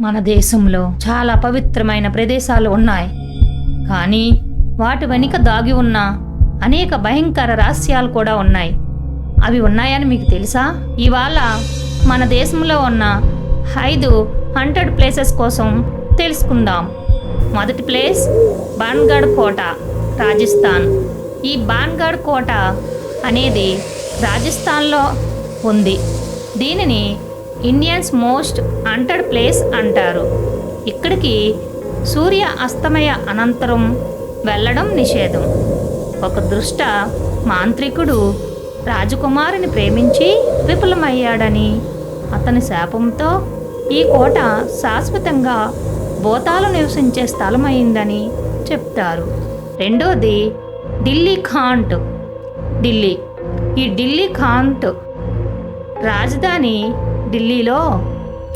మన దేశంలో చాలా పవిత్రమైన ప్రదేశాలు ఉన్నాయి. కానీ వాటి వెనుక దాగి ఉన్న అనేక భయంకర రహస్యాలు కూడా ఉన్నాయి. అవి ఉన్నాయని మీకు తెలుసా? ఇవాళ మన దేశంలో ఉన్న ఐదు హండ్రెడ్ ప్లేసెస్ కోసం తెలుసుకుందాం. మొదటి ప్లేస్ బాన్గఢ్ కోట రాజస్థాన్. ఈ బాన్గఢ్ కోట అనేది రాజస్థాన్లో ఉంది. దీనిని ఇండియన్స్ మోస్ట్ అంటర్డ్ ప్లేస్ అంటారు. ఇక్కడికి సూర్య అస్తమయ అనంతరం వెళ్ళడం నిషేధం. ఒక దృష్ట మాంత్రికుడు రాజకుమారుని ప్రేమించి విఫలమయ్యాడని అతని శాపంతో ఈ కోట శాశ్వతంగా భూతాలు నివసించే స్థలమైందని చెప్తారు. రెండోది ఢిల్లీ ఖాంట్. ఢిల్లీ. ఈ ఢిల్లీ ఖాంట్ రాజధాని ఢిల్లీలో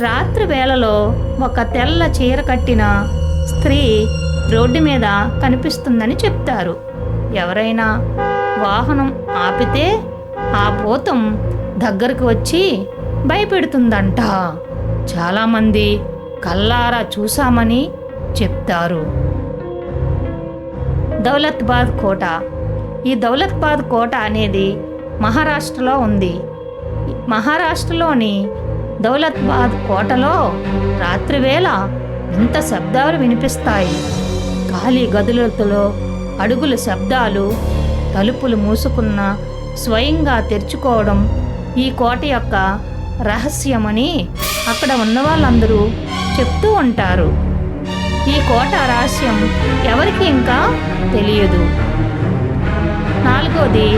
రాత్రి వేళలో ఒక తెల్ల చీర కట్టిన స్త్రీ రోడ్డు మీద కనిపిస్తుందని చెప్తారు. ఎవరైనా వాహనం ఆపితే ఆ భూతం దగ్గరకు వచ్చి భయపెడుతుందంట. చాలామంది కల్లారా చూశామని చెప్తారు. దౌలత్బాద్ కోట. ఈ దౌలత్బాద్ కోట అనేది మహారాష్ట్రలో ఉంది. మహారాష్ట్రలోని దౌలత్బాద్ కోటలో రాత్రివేళ ఇంత శబ్దాలు వినిపిస్తాయి? ఖాళీ గదులతో అడుగుల శబ్దాలు తలుపులు మూసుకున్న స్వయంగా తెరుచుకోవడం ఈ కోట యొక్క రహస్యమని అక్కడ ఉన్న వాళ్ళందరూ చెప్తూ ఉంటారు. ఈ కోట రహస్యం ఎవరికి ఇంకా తెలియదు. నాలుగోది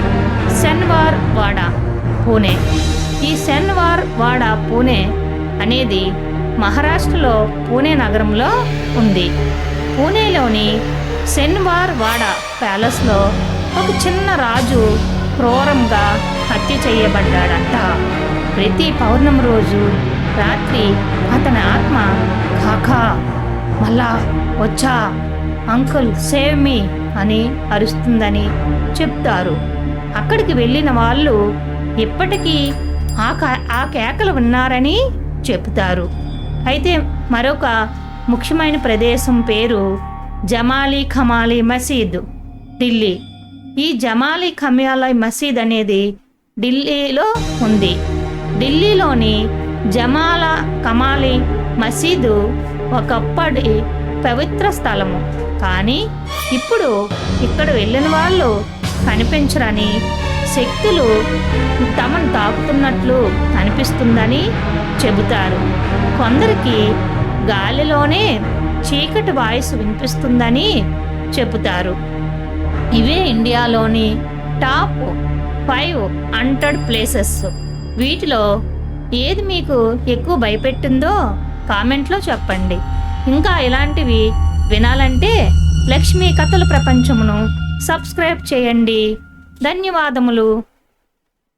శన్వార్ వాడ పూణే. ఈ సెన్వార్ వాడ పూణే అనేది మహారాష్ట్రలో పూణే నగరంలో ఉంది. పూణేలోని సెన్వార్ వాడ ప్యాలెస్లో ఒక చిన్న రాజు క్రూరంగా హత్య చేయబడ్డాడంట. ప్రతి పౌర్ణమి రోజు రాత్రి అతని ఆత్మ కాకా మళ్ళా వచ్చా అంకుల్ సేవ్ మీ అని అరుస్తుందని చెప్తారు. అక్కడికి వెళ్ళిన వాళ్ళు ఇప్పటికీ ఆ ఆ కేకలు విన్నారని చెబుతారు. అయితే మరొక ముఖ్యమైన ప్రదేశం పేరు జమాలి ఖమాలి మసీద్ ఢిల్లీ. ఈ జమాలి ఖమాలి మసీద్ అనేది ఢిల్లీలో ఉంది. ఢిల్లీలోని జమాల కమాలి మసీదు ఒకప్పటి పవిత్ర స్థలము కానీ ఇప్పుడు ఇక్కడ వెళ్ళిన వాళ్ళు కనిపించరని శక్తులు తమను తాకుతున్నట్లు అనిపిస్తుందని చెబుతారు. కొందరికి గాలిలోనే చీకటి వాయిస్ వినిపిస్తుందని చెబుతారు. ఇవే ఇండియాలోని టాప్ ఫైవ్ హండ్రెడ్ ప్లేసెస్. వీటిలో ఏది మీకు ఎక్కువ భయపెట్టిందో కామెంట్లో చెప్పండి. ఇంకా ఇలాంటివి వినాలంటే లక్ష్మీ కథల ప్రపంచమును సబ్స్క్రైబ్ చేయండి. ధన్యవాదములు.